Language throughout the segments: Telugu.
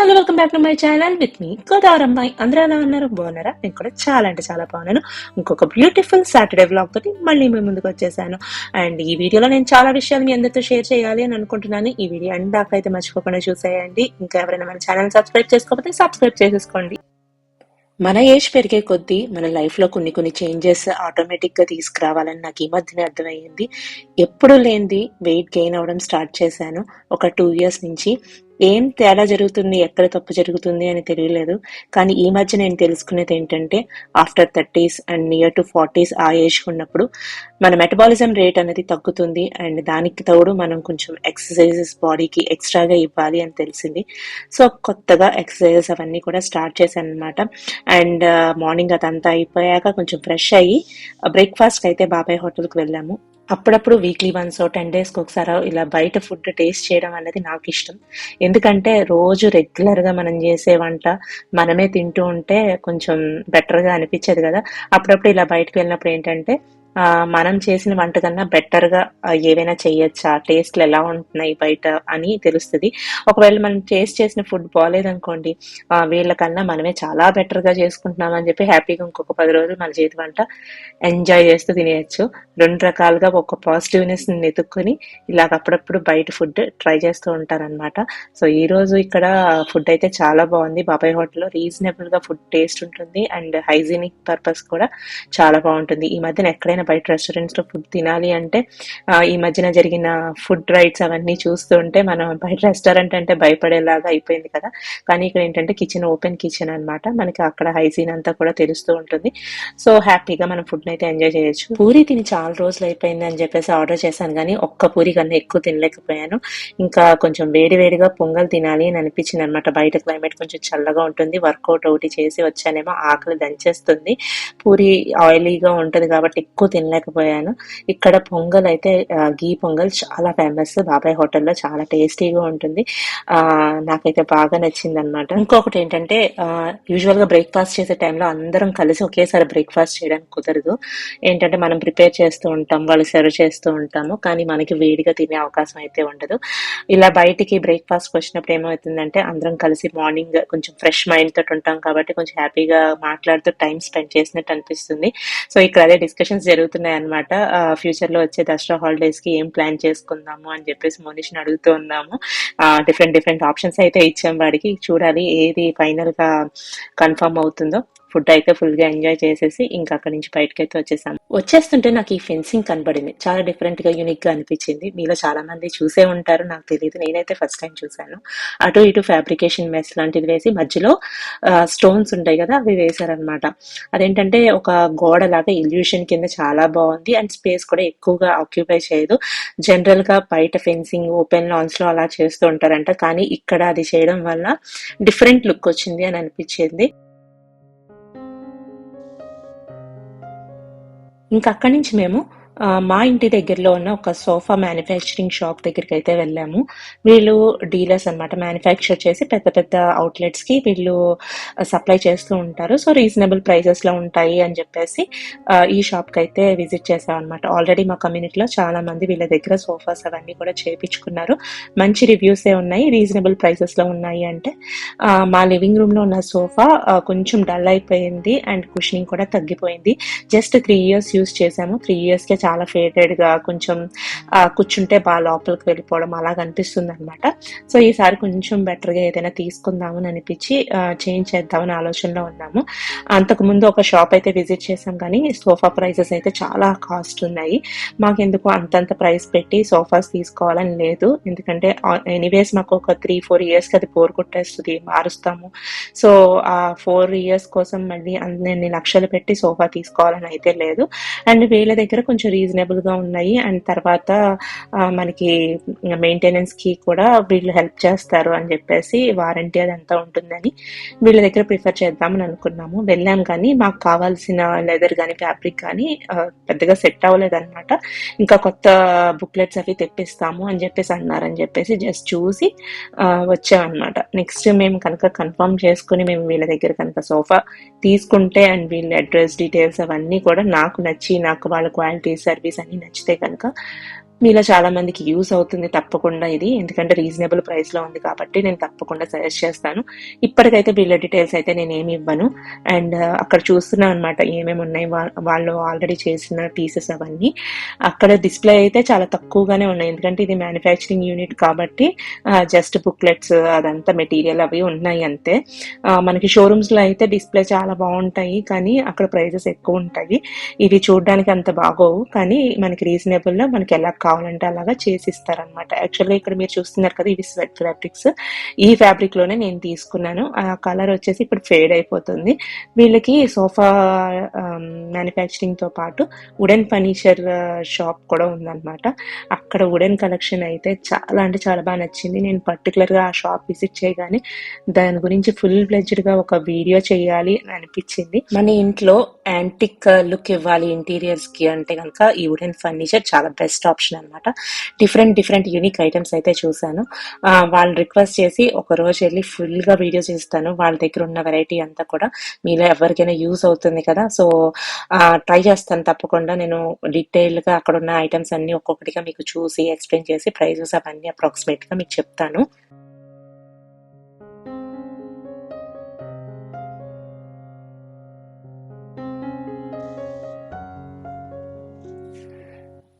Hello welcome back to my channel with me Godavari అమ్మాయి అందరూ ఎలా ఉన్నారు? బాగున్నారా? నేను కూడా చాలా అంటే చాలా బాగున్నాను. ఇంకొక బ్యూటిఫుల్ సాటర్డే వ్లాగ్ తోటి మళ్ళీ మీ ముందుకు వచ్చేసాను. అండ్ ఈ వీడియోలో నేను చాలా విషయాలు మీ అందరితో షేర్ చేయాలి అని అనుకుంటున్నాను. ఈ వీడియో అండ్ దాకా అయితే మర్చిపోకుండా చూసేయండి. ఇంకా ఎవరైనా మన ఛానల్ సబ్స్క్రైబ్ చేసుకోకపోతే సబ్స్క్రైబ్ చేసేసుకోండి. మన ఏజ్ పెరిగే కొద్దీ మన లైఫ్లో కొన్ని కొన్ని చేంజెస్ ఆటోమేటిక్గా తీసుకురావాలని నాకు ఈ మధ్యనే అర్థమయ్యింది. ఎప్పుడు లేనిది వెయిట్ గెయిన్ అవ్వడం స్టార్ట్ చేశాను. ఒక టూ ఇయర్స్ నుంచి ఏం తేడా జరుగుతుంది ఎక్కడ తప్పు జరుగుతుంది అని తెలియలేదు. కానీ ఈ మధ్య నేను తెలుసుకునేది ఏంటంటే after thirties and near to forties ఆ ఏజ్ ఉన్నప్పుడు మన మెటబాలిజం రేట్ అనేది తగ్గుతుంది అండ్ దానికి తోడు మనం కొంచెం ఎక్సర్సైజెస్ బాడీకి ఎక్స్ట్రాగా ఇవ్వాలి అని తెలిసింది. సో కొత్తగా ఎక్సర్సైజెస్ అవన్నీ కూడా స్టార్ట్ చేశాను అనమాట అండ్ uh, మార్నింగ్ అదంతా అయిపోయాక కొంచెం ఫ్రెష్ అయ్యి uh, బ్రేక్ఫాస్ట్ అయితే బాబాయ్ హోటల్కి వెళ్ళాము. అప్పుడప్పుడు వీక్లీ వన్స్ టెన్ డేస్కి ఒకసారి ఇలా బయట ఫుడ్ టేస్ట్ చేయడం అనేది నాకు ఇష్టం. ఎందుకంటే రోజు రెగ్యులర్గా మనం చేసే వంట మనమే తింటూ ఉంటే కొంచెం బెటర్గా అనిపించేది కదా. అప్పుడప్పుడు ఇలా బయటకు వెళ్ళినప్పుడు ఏంటంటే మనం చేసిన వంట కన్నా బెటర్గా ఏవైనా చేయొచ్చా? టేస్ట్లు ఎలా ఉంటున్నాయి బయట అని తెలుస్తుంది. ఒకవేళ మనం టేస్ట్ చేసిన ఫుడ్ బాగాలేదనుకోండి వీళ్ళకన్నా మనమే చాలా బెటర్గా చేసుకుంటున్నాం అని చెప్పి హ్యాపీగా ఇంకొక పది రోజులు మన చేతి వంట ఎంజాయ్ చేస్తూ తినేయచ్చు. రెండు రకాలుగా ఒక పాజిటివ్నెస్ని వెతుక్కొని ఇలాగ అప్పుడప్పుడు బయట ఫుడ్ ట్రై చేస్తూ ఉంటారనమాట సో ఈ రోజు ఇక్కడ ఫుడ్ అయితే చాలా బాగుంది. బాబాయ్ హోటల్లో రీజనబుల్గా ఫుడ్ టేస్ట్ ఉంటుంది. అండ్ హైజీనిక్ పర్పస్ కూడా చాలా బాగుంటుంది. ఈ మధ్యన ఎక్కడైనా బయట రెస్టారెంట్స్లో ఫుడ్ తినాలి అంటే ఈ మధ్యన జరిగిన ఫుడ్ రైట్స్ అవన్నీ చూస్తుంటే మనం బయట రెస్టారెంట్ అంటే భయపడేలాగా అయిపోయింది కదా. కానీ ఇక్కడ ఏంటంటే కిచెన్ ఓపెన్ కిచెన్ అన్నమాట. మనకి అక్కడ హైజీన్ అంతా కూడా తెలుస్తూ ఉంటుంది. సో హ్యాపీగా మనం ఫుడ్ అయితే ఎంజాయ్ చేయొచ్చు. పూరి తిని చాలా రోజులు అయిపోయింది అని చెప్పేసి ఆర్డర్ చేశాను కానీ ఒక్క పూరి కన్నా ఎక్కువ తినలేకపోయాను. ఇంకా కొంచెం వేడి వేడిగా పొంగల్ తినాలి అని అనిపించింది అనమాట బయట క్లైమేట్ కొంచెం చల్లగా ఉంటుంది. వర్కౌట్ ఒకటి చేసి వచ్చానేమో ఆకలి దంచేస్తుంది. పూరి ఆయిలీగా ఉంటుంది కాబట్టి ఎక్కువ తినలేకపోయాను. ఇక్కడ పొంగల్ అయితే గీ పొంగల్ చాలా ఫేమస్ బాబాయ్ హోటల్లో చాలా టేస్టీగా ఉంటుంది. ఆ నాకైతే బాగా నచ్చింది అనమాట ఇంకొకటి ఏంటంటే యూజువల్గా బ్రేక్ఫాస్ట్ చేసే టైంలో అందరం కలిసి ఒకేసారి బ్రేక్ఫాస్ట్ చేయడానికి కుదరదు. ఏంటంటే మనం ప్రిపేర్ చేస్తూ ఉంటాం వాళ్ళు సర్వ్ చేస్తూ ఉంటాము. కానీ మనకి వేడిగా తినే అవకాశం అయితే ఉండదు. ఇలా బయటికి బ్రేక్ఫాస్ట్ వచ్చినప్పుడు ఏమవుతుందంటే అందరం కలిసి మార్నింగ్ కొంచెం ఫ్రెష్ మైండ్ తోటి ఉంటాం కాబట్టి కొంచెం హ్యాపీగా మాట్లాడుతూ టైం స్పెండ్ చేసినట్టు అనిపిస్తుంది. సో ఇక్కడ అదే డిస్కషన్స్ జరుగుతున్నాయి అనమాట ఫ్యూచర్లో వచ్చే దసరా హాలిడేస్కి ఏం ప్లాన్ చేసుకుందాము అని చెప్పేసి మోనిష్ని అడుగుతూ ఉన్నాము. డిఫరెంట్ డిఫరెంట్ ఆప్షన్స్ అయితే ఇచ్చాం వాడికి. చూడాలి ఏది ఫైనల్గా కన్ఫర్మ్ అవుతుందో. ఫుడ్ అయితే ఫుల్గా ఎంజాయ్ చేసేసి ఇంకా అక్కడి నుంచి బయటకి అయితే వచ్చేసాము వచ్చేస్తుంటే నాకు ఈ ఫెన్సింగ్ కనబడింది. చాలా డిఫరెంట్గా యూనిక్గా అనిపించింది. మీలో చాలా మంది చూసే ఉంటారు నాకు తెలియదు నేనైతే ఫస్ట్ టైం చూసాను అటు ఇటు ఫ్యాబ్రికేషన్ మెస్ లాంటిది వేసి మధ్యలో స్టోన్స్ ఉంటాయి కదా అవి వేశారనమాట. అదేంటంటే ఒక గోడ లాగా ఇల్యూషన్ కింద చాలా బాగుంది. అండ్ స్పేస్ కూడా ఎక్కువగా ఆక్యుపై చేయదు. జనరల్గా బయట ఫెన్సింగ్ ఓపెన్ లాన్స్లో అలా చేస్తూ ఉంటారంట. కానీ ఇక్కడ అది చేయడం వల్ల డిఫరెంట్ లుక్ వచ్చింది అని అనిపించింది. ఇంకా అక్కడి నుంచి మేము మా ఇంటి దగ్గరలో ఉన్న ఒక సోఫా మ్యానుఫ్యాక్చరింగ్ షాప్ దగ్గరికి అయితే వెళ్ళాము. వీళ్ళు డీలర్స్ అన్నమాట. మ్యానుఫ్యాక్చర్ చేసి పెద్ద పెద్ద అవుట్లెట్స్కి వీళ్ళు సప్లై చేస్తూ ఉంటారు. సో రీజనబుల్ ప్రైసెస్లో ఉంటాయి అని చెప్పేసి ఈ షాప్కి అయితే విజిట్ చేసాం అనమాట ఆల్రెడీ మా కమ్యూనిటీలో చాలా మంది వీళ్ళ దగ్గర సోఫాస్ అవన్నీ కూడా చేపించుకున్నారు. మంచి రివ్యూస్ ఏ ఉన్నాయి రీజనబుల్ ప్రైసెస్లో ఉన్నాయి అంటే మా లివింగ్ రూమ్లో ఉన్న సోఫా కొంచెం డల్ అయిపోయింది అండ్ కుషనింగ్ కూడా తగ్గిపోయింది. జస్ట్ త్రీ ఇయర్స్ యూస్ చేసాము త్రీ ఇయర్స్ కే చాలా ఫేటెడ్గా కొంచెం కూర్చుంటే బాగా లోపలికి వెళ్ళిపోవడం అలా అనిపిస్తుంది అనమాట సో ఈసారి కొంచెం బెటర్గా ఏదైనా తీసుకుందామని అనిపించి చేంజ్ చేద్దామని ఆలోచనలో ఉన్నాము. అంతకు ముందు ఒక షాప్ అయితే విజిట్ చేసాం కానీ సోఫా ప్రైసెస్ అయితే చాలా కాస్ట్ ఉన్నాయి. మాకెందుకు అంతంత ప్రైస్ పెట్టి సోఫాస్ తీసుకోవాలని లేదు. ఎందుకంటే ఎనీవేస్ మాకు ఒక త్రీ ఫోర్ ఇయర్స్కి అది పోర్ కొట్టేస్తుంది మారుస్తాము. సో ఆ ఫోర్ ఇయర్స్ కోసం మళ్ళీ అన్ని లక్షలు పెట్టి సోఫా తీసుకోవాలని అయితే లేదు. అండ్ వీళ్ళ దగ్గర కొంచెం రీజనబుల్గా ఉన్నాయి. అండ్ తర్వాత మనకి మెయింటెనెన్స్కి కూడా వీళ్ళు హెల్ప్ చేస్తారు అని చెప్పేసి వారంటీ అదంతా ఉంటుందని వీళ్ళ దగ్గర ప్రిఫర్ చేద్దామని అనుకున్నాము. వెళ్ళాం కానీ మాకు కావాల్సిన లెదర్ కానీ ఫ్యాబ్రిక్ కానీ పెద్దగా సెట్ అవ్వలేదన్నమాట. ఇంకా కొత్త బుక్లెట్స్ అవి తెప్పిస్తాము అని చెప్పేసి అన్నారని చెప్పేసి జస్ట్ చూసి వచ్చామన్నమాట. నెక్స్ట్ మేము కనుక కన్ఫర్మ్ చేసుకుని మేము వీళ్ళ దగ్గర కనుక సోఫా తీసుకుంటే అండ్ వీళ్ళ అడ్రస్ డీటెయిల్స్ అవన్నీ కూడా నాకు నచ్చి నాకు వాళ్ళ క్వాలిటీస్ సర్వీస్ అన్ని నచ్చితే కనుక మీలో చాలా మందికి యూస్ అవుతుంది తప్పకుండా ఇది. ఎందుకంటే రీజనబుల్ ప్రైస్లో ఉంది కాబట్టి నేను తప్పకుండా సజెస్ట్ చేస్తాను. ఇప్పటికైతే బిల్ డీటెయిల్స్ అయితే నేను ఏమి ఇవ్వను. అండ్ అక్కడ చూస్తున్నాను అనమాట ఏమేమి ఉన్నాయి వాళ్ళు ఆల్రెడీ చేసిన పీసెస్ అవన్నీ. అక్కడ డిస్ప్లే అయితే చాలా తక్కువగానే ఉన్నాయి. ఎందుకంటే ఇది మ్యానుఫ్యాక్చరింగ్ యూనిట్ కాబట్టి జస్ట్ బుక్లెట్స్ అదంతా మెటీరియల్ అవి ఉన్నాయి అంతే. మనకి షోరూమ్స్లో అయితే డిస్ప్లే చాలా బాగుంటాయి. కానీ అక్కడ ప్రైజెస్ ఎక్కువ ఉంటాయి. ఇవి చూడడానికి అంత బాగోవు. కానీ మనకి రీజనబుల్లో మనకి ఎలా కావాలంటే అలాగా చేసి ఇస్తారనమాట యాక్చువల్గా ఇక్కడ మీరు చూస్తున్నారు కదా ఇవి స్వెట్ ఫ్యాబ్రిక్స్ ఈ ఫ్యాబ్రిక్లోనే నేను తీసుకున్నాను. ఆ కలర్ వచ్చేసి ఇప్పుడు ఫేడ్ అయిపోతుంది. వీళ్ళకి సోఫా మ్యానుఫ్యాక్చరింగ్ um, తో పాటు వుడెన్ ఫర్నిచర్ షాప్ కూడా ఉందన్నమాట. అక్కడ వుడెన్ కలెక్షన్ అయితే చాలా అంటే చాలా బాగా నచ్చింది. నేను పర్టికులర్గా ఆ షాప్ విజిట్ చేయగానే దాని గురించి ఫుల్ ఫ్లెడ్జ్డ్గా ఒక వీడియో చేయాలి అని అనిపించింది. మన ఇంట్లో యాంటిక్ లుక్ ఇవ్వాలి ఇంటీరియర్స్కి అంటే కనుక ఈ వుడెన్ ఫర్నిచర్ చాలా బెస్ట్ ఆప్షన్ అనమాట డిఫరెంట్ డిఫరెంట్ యూనిక్ ఐటమ్స్ అయితే చూసాను వాళ్ళు వాళ్ళని రిక్వెస్ట్ చేసి ఒక రోజు వెళ్ళి ఫుల్గా వీడియో చేస్తాను. వాళ్ళ దగ్గర ఉన్న వెరైటీ అంతా కూడా మీలో ఎవరికైనా యూస్ అవుతుంది కదా. సో ట్రై చేస్తాను తప్పకుండా. నేను డీటెయిల్గా అక్కడ ఉన్న ఐటమ్స్ అన్ని ఒక్కొక్కటిగా మీకు చూసి ఎక్స్ప్లెయిన్ చేసి ప్రైజెస్ అవన్నీ అప్రాక్సిమేట్గా మీకు చెప్తాను.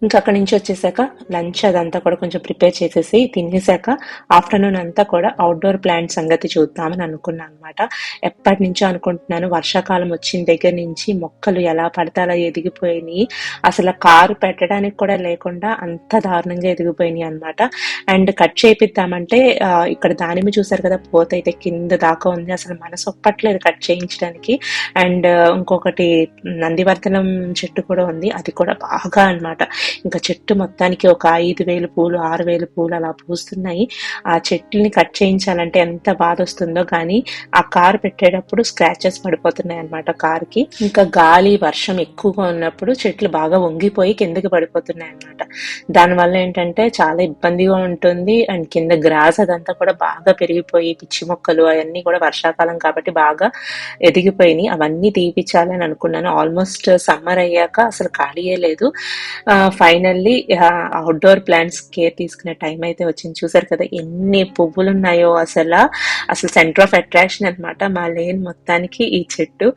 ఇంకా అక్కడి నుంచి వచ్చేసాక లంచ్ అదంతా కూడా కొంచెం ప్రిపేర్ చేసేసి తినేసాక ఆఫ్టర్నూన్ అంతా కూడా అవుట్డోర్ ప్లాంట్ సంగతి చూద్దామని అనుకున్నాను అనమాట ఎప్పటి నుంచో అనుకుంటున్నాను వర్షాకాలం వచ్చిన దగ్గర నుంచి మొక్కలు ఎలా పడితే అలా ఎదిగిపోయినాయి. అసలు కారు పెట్టడానికి కూడా లేకుండా అంత దారుణంగా ఎదిగిపోయినాయి అనమాట అండ్ కట్ చేపిద్దామంటే ఇక్కడ దానిమ్మ చూసారు కదా పోత అయితే కింద దాకా ఉంది. అసలు మనసు ఒప్పట్లేదు కట్ చేయించడానికి. అండ్ ఇంకొకటి నందివర్ధనం చెట్టు కూడా ఉంది. అది కూడా బాగా అన్నమాట. ఇంకా చెట్టు మొత్తానికి ఒక ఐదు వేలు పూలు ఆరు వేలు పూలు అలా పూస్తున్నాయి. ఆ చెట్లని కట్ చేయించాలంటే ఎంత బాధ వస్తుందో కానీ ఆ కారు పెట్టేటప్పుడు స్క్రాచెస్ పడిపోతున్నాయి అనమాట కి ఇంకా గాలి వర్షం ఎక్కువగా ఉన్నప్పుడు చెట్లు బాగా వంగిపోయి కిందకి పడిపోతున్నాయి అనమాట దానివల్ల ఏంటంటే చాలా ఇబ్బందిగా ఉంటుంది. అండ్ కింద గ్రాస్ అదంతా కూడా బాగా పెరిగిపోయి పిచ్చి మొక్కలు అవన్నీ కూడా వర్షాకాలం కాబట్టి బాగా ఎదిగిపోయినాయి. అవన్నీ తీపిచ్చాలని అనుకున్నాను. ఆల్మోస్ట్ సమ్మర్ అయ్యాక అసలు ఖాళీయే లేదు. ఫైనల్లీ అవుట్డోర్ ప్లాంట్స్ కేర్ తీసుకునే టైం అయితే వచ్చింది. చూసారు కదా ఎన్ని పువ్వులు ఉన్నాయో అసలు. అసలు సెంటర్ ఆఫ్ అట్రాక్షన్ అన్నమాట. మా లేన్ మొత్తానికి ఈ చెట్టు.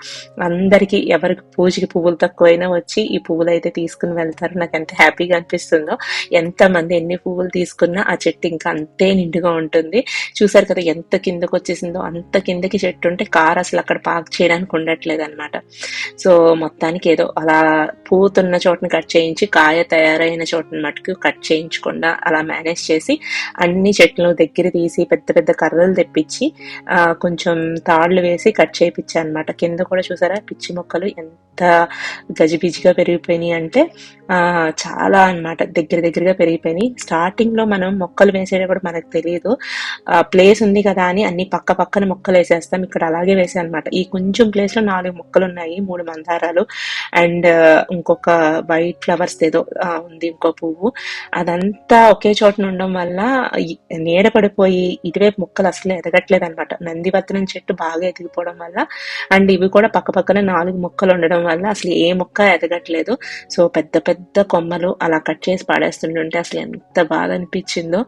అందరికి ఎవరికి పూజకి పువ్వులు తక్కువైనా వచ్చి ఈ పువ్వులు అయితే తీసుకుని వెళ్తారు. నాకు ఎంత హ్యాపీగా అనిపిస్తుందో. ఎంతమంది ఎన్ని పువ్వులు తీసుకున్నా ఆ చెట్టు ఇంకా అంతే నిండుగా ఉంటుంది. చూసారు కదా ఎంత కిందకు వచ్చేసిందో అంత కిందకి చెట్టు ఉంటే కార్ అసలు అక్కడ పార్క్ చేయడానికి ఉండట్లేదు అనమాట సో మొత్తానికి ఏదో అలా పూతున్న చోటని కట్ చేయించి కాయ తయారైన చోటని మటుకు కట్ చేయించకుండా అలా మేనేజ్ చేసి అన్ని చెట్లు దగ్గర తీసి పెద్ద పెద్ద కర్రలు తెప్పించి కొంచెం తాళ్ళు వేసి కట్ చేయించాను అనమాట కింద కూడా చూసారా? పిచ్చి మొక్కలు ఎంత గజిబిజిగా పెరిగిపోయినాయి అంటే చాలా అన్నమాట. దగ్గర దగ్గరగా పెరిగిపోయినాయి. స్టార్టింగ్లో మనం మొక్కలు వేసేటప్పుడు మనకు తెలియదు. ప్లేస్ ఉంది కదా అని అన్ని పక్క పక్కన మొక్కలు వేసేస్తాం. ఇక్కడ అలాగే వేసాను అనమాట ఈ కొంచెం ప్లేస్లో నాలుగు మొక్కలు ఉన్నాయి. మూడు మందారాలు అండ్ ఇంకొక వైట్ ఫ్లవర్స్ ఏదో ఉంది ఇంకో పువ్వు. అదంతా ఒకే చోట ఉండడం వల్ల నీడ పడిపోయి ఇటువైపు మొక్కలు అసలు ఎదగట్లేదు అనమాట నందివర్ధనం చెట్టు బాగా ఎదిగిపోవడం వల్ల అండ్ ఇవి కూడా పక్క పక్కన నాలుగు మొక్కలు ఉండడం వల్ల అసలు ఏ మొక్క ఎదగట్లేదు. సో పెద్ద పెద్ద కొమ్మలు అలా కట్ చేసి పాడేస్తుంటుంటే అసలు ఎంత బాధ అనిపించిందో.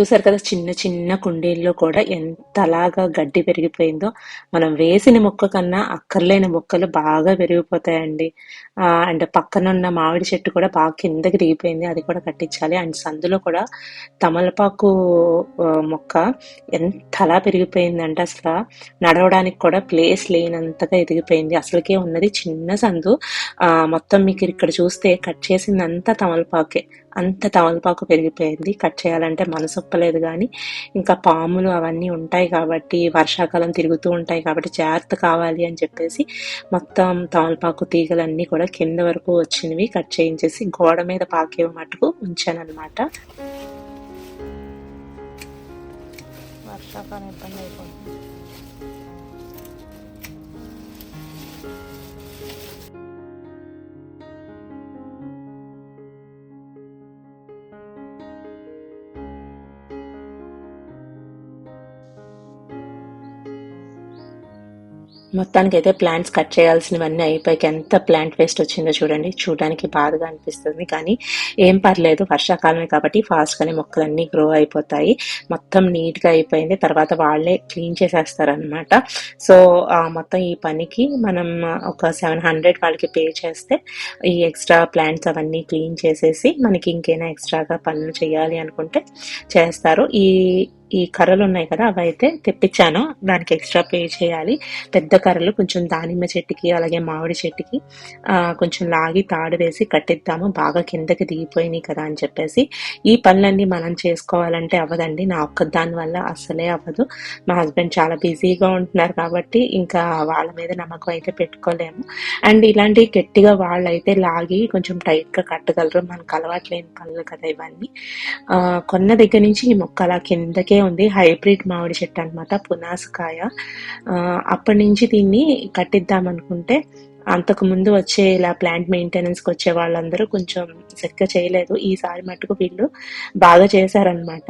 చూసారు కదా చిన్న చిన్న కుండీల్లో కూడా ఎంతలాగా గడ్డి పెరిగిపోయిందో. మనం వేసిన మొక్క కన్నా అక్కర్లేని మొక్కలు బాగా పెరిగిపోతాయండి. అండ్ పక్కన ఉన్న మామిడి చెట్టు కూడా బాగా కిందకి దిగిపోయింది. అది కూడా కట్టించాలి. అండ్ సందులో కూడా తమలపాకు మొక్క ఎంతలా పెరిగిపోయిందంటే అసలు నడవడానికి కూడా ప్లేస్ లేనంతగా ఎదిగిపోయింది. అసలుకే ఉన్నది చిన్న సందు. ఆ, మొత్తం మీకు ఇక్కడ చూస్తే కట్ చేసిందంతా తమలపాకే. అంత తమలపాకు పెరిగిపోయింది. కట్ చేయాలంటే మనసొప్పలేదు కానీ ఇంకా పాములు అవన్నీ ఉంటాయి కాబట్టి వర్షాకాలం తిరుగుతూ ఉంటాయి కాబట్టి జాగ్రత్త కావాలి అని చెప్పేసి మొత్తం తమలపాకు తీగలన్నీ కూడా కింద వరకు వచ్చినవి కట్ చేయించేసి గోడ మీద పాకే మటుకు ఉంచాను వర్షాకాలం ఇబ్బంది అయిపోయింది మొత్తానికి అయితే ప్లాంట్స్ కట్ చేయాల్సినవన్నీ అయిపోయాక ఎంత ప్లాంట్ వేస్ట్ వచ్చిందో చూడండి. చూడడానికి బాధగా అనిపిస్తుంది కానీ ఏం పర్లేదు. వర్షాకాలమే కాబట్టి ఫాస్ట్గానే మొక్కలన్నీ గ్రో అయిపోతాయి. మొత్తం నీట్గా అయిపోయింది. తర్వాత వాళ్ళే క్లీన్ చేసేస్తారనమాట సో ఆ మొత్తం ఈ పనికి మనం ఒక సెవెన్ హండ్రెడ్ వాళ్ళకి పే చేస్తే ఈ ఎక్స్ట్రా ప్లాంట్స్ అవన్నీ క్లీన్ చేసేసి మనకి ఇంకేనా ఎక్స్ట్రాగా పనులు చేయాలి అనుకుంటే చేస్తారు. ఈ ఈ కర్రలు ఉన్నాయి కదా అవి అయితే తెప్పించాను. దానికి ఎక్స్ట్రా పే చేయాలి. పెద్ద కర్రలు కొంచెం దానిమ్మ చెట్టుకి అలాగే మామిడి చెట్టుకి కొంచెం లాగి తాడు వేసి కట్టిద్దాము. బాగా కిందకి దిగిపోయినాయి కదా అని చెప్పేసి. ఈ పనులన్నీ మనం చేసుకోవాలంటే అవ్వదండి. నా ఒక్క దాని వల్ల అసలే అవ్వదు. మా హస్బెండ్ చాలా బిజీగా ఉంటున్నారు కాబట్టి ఇంకా వాళ్ళ మీద నమ్మకం అయితే పెట్టుకోలేము. అండ్ ఇలాంటి గట్టిగా వాళ్ళు అయితే లాగి కొంచెం టైట్గా కట్టగలరు. మనకు అలవాటు లేని పనులు కదా ఇవన్నీ. కొన్న దగ్గర నుంచి ఈ మొక్క అలా కిందకే ఉంది హైబ్రిడ్ మామిడి చెట్టు అనమాట పునాసకాయ ఆ, అప్పటి నుంచి దీన్ని కట్టిద్దాం అనుకుంటే అంతకు ముందు వచ్చే ఇలా ప్లాంట్ మెయింటెనెన్స్కి వచ్చే వాళ్ళందరూ కొంచెం సరిగ్గా చేయలేదు. ఈసారి మటుకు వీళ్ళు బాగా చేశారనమాట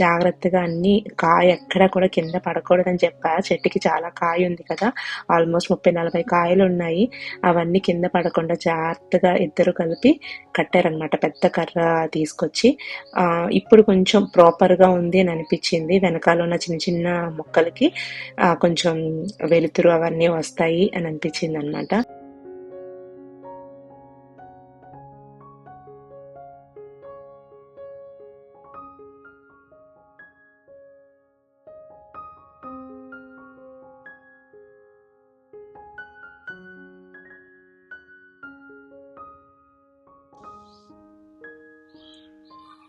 జాగ్రత్తగా అన్ని కాయ ఎక్కడ కూడా కింద పడకూడదని చెప్పా. చెట్టుకి చాలా కాయ ఉంది కదా. ఆల్మోస్ట్ ముప్పై నలభై కాయలు ఉన్నాయి. అవన్నీ కింద పడకుండా జాగ్రత్తగా ఇద్దరు కలిపి కట్టారనమాట పెద్ద కర్ర తీసుకొచ్చి. ఇప్పుడు కొంచెం ప్రాపర్గా ఉంది అని అనిపించింది. వెనకాల ఉన్న చిన్న చిన్న మొక్కలకి కొంచెం వెలుతురు అవన్నీ వస్తాయి అని అనిపించింది అనమాట Mata.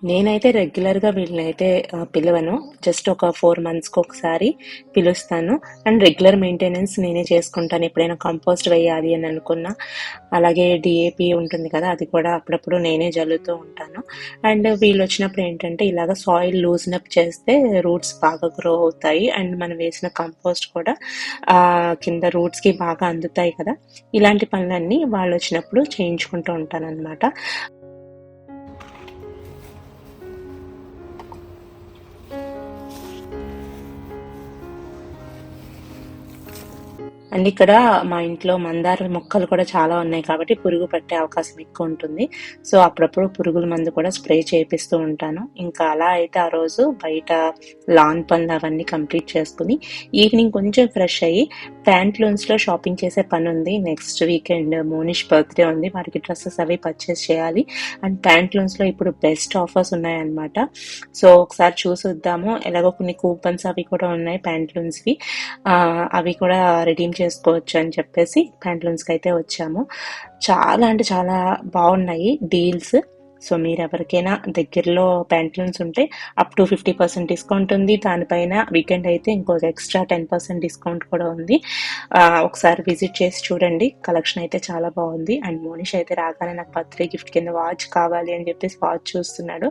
నేనైతే రెగ్యులర్గా వీళ్ళనైతే పిలవను. జస్ట్ ఒక ఫోర్ మంత్స్కి ఒకసారి పిలుస్తాను. అండ్ రెగ్యులర్ మెయింటెనెన్స్ నేనే చేసుకుంటాను. ఎప్పుడైనా కంపోస్ట్ వేయాలి అని అనుకున్నా. అలాగే డిఏపి ఉంటుంది కదా అది కూడా అప్పుడప్పుడు నేనే జల్లుతూ ఉంటాను. అండ్ వీళ్ళు వచ్చినప్పుడు ఏంటంటే ఇలాగ సాయిల్ లూజ్నప్ చేస్తే రూట్స్ బాగా గ్రో అవుతాయి. అండ్ మనం వేసిన కంపోస్ట్ కూడా కింద రూట్స్కి బాగా అందుతాయి కదా. ఇలాంటి పనులన్నీ వాళ్ళు వచ్చినప్పుడు చేయించుకుంటూ ఉంటాను అనమాట అండ్ ఇక్కడ మా ఇంట్లో మందార మొక్కలు కూడా చాలా ఉన్నాయి కాబట్టి పురుగు పట్టే అవకాశం ఎక్కువ ఉంటుంది. సో అప్పుడప్పుడు పురుగుల మందు కూడా స్ప్రే చేపిస్తూ ఉంటాను. ఇంకా అలా అయితే ఆ రోజు బయట లాన్ పనులు అవన్నీ కంప్లీట్ చేసుకుని ఈవినింగ్ కొంచెం ఫ్రెష్ అయ్యి ప్యాంట్లూన్స్లో షాపింగ్ చేసే పని ఉంది. నెక్స్ట్ వీకెండ్ మోనిష్ బర్త్డే ఉంది. వారికి డ్రెస్సెస్ అవి పర్చేస్ చేయాలి. అండ్ ప్యాంట్లూన్స్లో ఇప్పుడు బెస్ట్ ఆఫర్స్ ఉన్నాయన్నమాట. సో ఒకసారి చూసొద్దాము. ఎలాగో కొన్ని కూపన్స్ అవి కూడా ఉన్నాయి ప్యాంట్లూన్స్ వి అవి కూడా రెడీమ్ చేసుకోవచ్చు అని చెప్పేసి ప్యాంట్లూన్స్కి అయితే వచ్చాము. చాలా అంటే చాలా బాగున్నాయి. డీల్స్ సో మీరు ఎవరికైనా దగ్గరలో ప్యాంట్లూన్స్ ఉంటే up to fifty percent discount ఉంది. దానిపైన వీకెండ్ అయితే ఇంకొక ఎక్స్ట్రా టెన్ పర్సెంట్ డిస్కౌంట్ కూడా ఉంది. ఒకసారి విజిట్ చేసి చూడండి. కలెక్షన్ అయితే చాలా బాగుంది. అండ్ మోనిష్ అయితే రాగానే నాకు బర్త్డే గిఫ్ట్ కింద వాచ్ కావాలి అని చెప్పేసి వాచ్ చూస్తున్నాడు.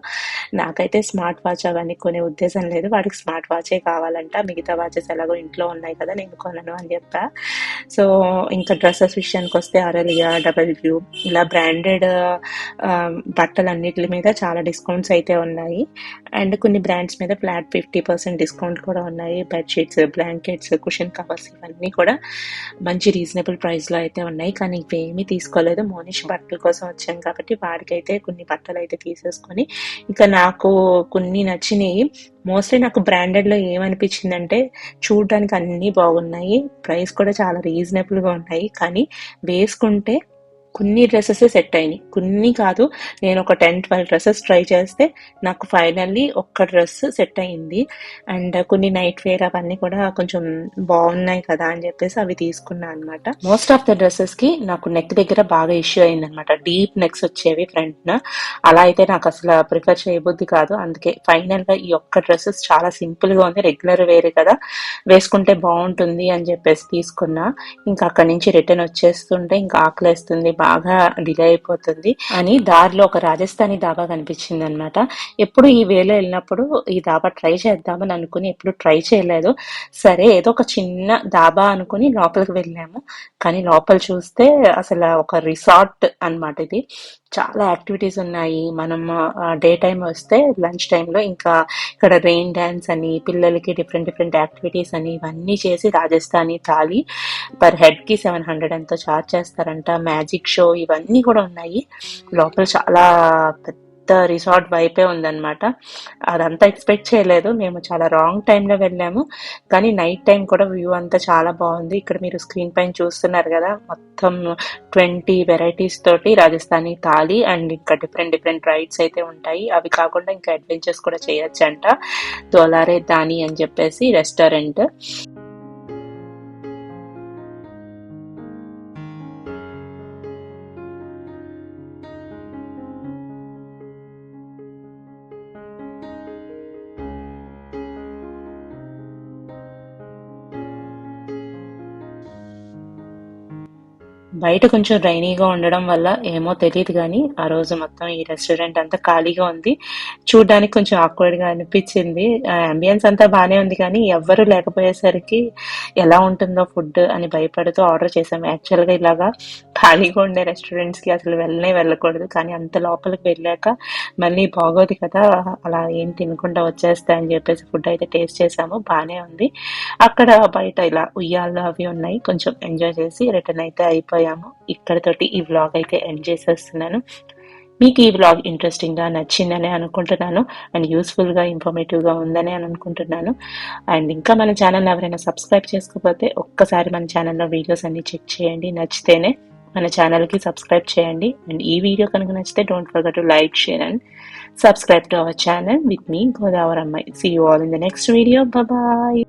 నాకైతే స్మార్ట్ వాచ్ అవన్నీ కొనే ఉద్దేశం లేదు. వాడికి స్మార్ట్ వాచే కావాలంట. మిగతా వాచెస్ ఎలాగో ఇంట్లో ఉన్నాయి కదా నేను కొనను అని చెప్పా. సో ఇంకా డ్రెస్సెస్ విషయానికి వస్తే అరలియా డబ్ల్యూ ఇలా బ్రాండెడ్ అన్నిటి మీద చాలా డిస్కౌంట్స్ అయితే ఉన్నాయి. అండ్ కొన్ని బ్రాండ్స్ మీద ఫ్లాట్ ఫిఫ్టీ పర్సెంట్ డిస్కౌంట్ కూడా ఉన్నాయి. బెడ్షీట్స్ బ్లాంకెట్స్ కుషన్ కవర్స్ ఇవన్నీ కూడా మంచి రీజనబుల్ ప్రైస్లో అయితే ఉన్నాయి. కానీ ఇవేమీ తీసుకోలేదు. మోనిష్ బట్టల కోసం వచ్చాం కాబట్టి వాడికైతే కొన్ని బట్టలు అయితే తీసేసుకొని ఇంకా నాకు కొన్ని నచ్చినాయి. మోస్ట్లీ నాకు బ్రాండెడ్లో ఏమనిపించిందంటే చూడడానికి అన్నీ బాగున్నాయి. ప్రైస్ కూడా చాలా రీజనబుల్గా ఉన్నాయి. కానీ వేసుకుంటే కొన్ని డ్రెస్సెస్ సెట్ అయినాయి. కొన్ని కాదు నేను ఒక టెన్ ట్వెల్వ్ డ్రెస్సెస్ ట్రై చేస్తే నాకు ఫైనల్లీ ఒక్క డ్రెస్ సెట్ అయింది. అండ్ కొన్ని నైట్ వేర్ అవన్నీ కూడా కొంచెం బాగున్నాయి కదా అని చెప్పేసి అవి తీసుకున్నా అనమాట మోస్ట్ ఆఫ్ ద డ్రెస్సెస్కి నాకు నెక్ దగ్గర బాగా ఇష్యూ అయింది అనమాట డీప్ నెక్స్ వచ్చేవి ఫ్రంట్ అలా అయితే నాకు అసలు ప్రిఫర్ చేయబుద్ధి కాదు. అందుకే ఫైనల్గా ఈ ఒక్క డ్రెస్సెస్ చాలా సింపుల్గా ఉంది. రెగ్యులర్ వేరే కదా. వేసుకుంటే బాగుంటుంది అని చెప్పేసి తీసుకున్నా. ఇంకా అక్కడి నుంచి రిటర్న్ వచ్చేస్తుంటే ఇంకా ఆకలేస్తుంది బాగా డిలే అయిపోతుంది అని దారిలో ఒక రాజస్థానీ దాబా కనిపించింది అనమాట ఎప్పుడు ఈ వేలో వెళ్ళినప్పుడు ఈ దాబా ట్రై చేద్దామని అనుకుని ఎప్పుడు ట్రై చేయలేదు. సరే ఏదో ఒక చిన్న దాబా అనుకుని లోపలికి వెళ్ళాము. కానీ లోపల చూస్తే అసలు ఒక రిసార్ట్ అన్నమాట ఇది. చాలా యాక్టివిటీస్ ఉన్నాయి. మనం డే టైం వస్తే లంచ్ టైంలో ఇంకా ఇక్కడ రెయిన్ డ్యాన్స్ అని పిల్లలకి డిఫరెంట్ డిఫరెంట్ యాక్టివిటీస్ అని ఇవన్నీ చేసి రాజస్థానీ థాలి పర్ హెడ్కి సెవెన్ హండ్రెడ్ ఎంతో చార్జ్ చేస్తారంట. మ్యాజిక్ షో ఇవన్నీ కూడా ఉన్నాయి. లోపల చాలా పెద్ద రిసార్ట్ వైపే ఉందన్నమాట. అదంతా ఎక్స్పెక్ట్ చేయలేదు. మేము చాలా రాంగ్ టైంలో వెళ్ళాము. కానీ నైట్ టైం కూడా వ్యూ అంతా చాలా బాగుంది. ఇక్కడ మీరు స్క్రీన్ పైన చూస్తున్నారు కదా మొత్తం ట్వంటీ వెరైటీస్ తోటి రాజస్థానీ థాలి అండ్ ఇంకా డిఫరెంట్ డిఫరెంట్ రైడ్స్ అయితే ఉంటాయి. అవి కాకుండా ఇంకా అడ్వెంచర్స్ కూడా చేయొచ్చంట. దోలారే దాని అని చెప్పేసి రెస్టారెంట్. బయట కొంచెం రైనీగా ఉండడం వల్ల ఏమో తెలియదు కానీ ఆ రోజు మొత్తం ఈ రెస్టారెంట్ అంతా ఖాళీగా ఉంది. చూడడానికి కొంచెం ఆక్వర్డ్గా గా అనిపించింది అంబియన్స్ అంతా బాగానే ఉంది కానీ ఎవ్వరు లేకపోయేసరికి ఎలా ఉంటుందో ఫుడ్ అని భయపడుతూ ఆర్డర్ చేసాము యాక్చువల్గా ఇలాగా ఖాళీగా ఉండే రెస్టారెంట్స్కి అసలు వెళ్ళనే వెళ్ళకూడదు. కానీ అంత లోపలికి వెళ్ళాక మళ్ళీ బాగోదు కదా అలా ఏం తినకుండా వచ్చేస్తా అని చెప్పేసి ఫుడ్ అయితే టేస్ట్ చేసాము. బాగానే ఉంది. అక్కడ బయట ఇలా ఉయ్యాలు అవి ఉన్నాయి. కొంచెం ఎంజాయ్ చేసి రిటర్న్ అయితే అయిపోయాము. ఇక్కడతోటి ఈ వ్లాగ్ అయితే ఎండ్ చేసేస్తున్నాను. మీకు ఈ బ్లాగ్ ఇంట్రెస్టింగ్గా నచ్చిందని అనుకుంటున్నాను. అండ్ యూస్ఫుల్గా ఇన్ఫర్మేటివ్గా ఉందని అని అనుకుంటున్నాను. అండ్ ఇంకా మన ఛానల్ ఎవరైనా సబ్స్క్రైబ్ చేసుకోకపోతే ఒక్కసారి మన ఛానల్లో వీడియోస్ అన్ని చెక్ చేయండి. నచ్చితేనే. మన ఛానల్కి సబ్స్క్రైబ్ చేయండి. అండ్ ఈ వీడియో కనుక నచ్చితే don't forget to like share and subscribe to our channel with me Godavari అమ్మాయి see you all in the next video bye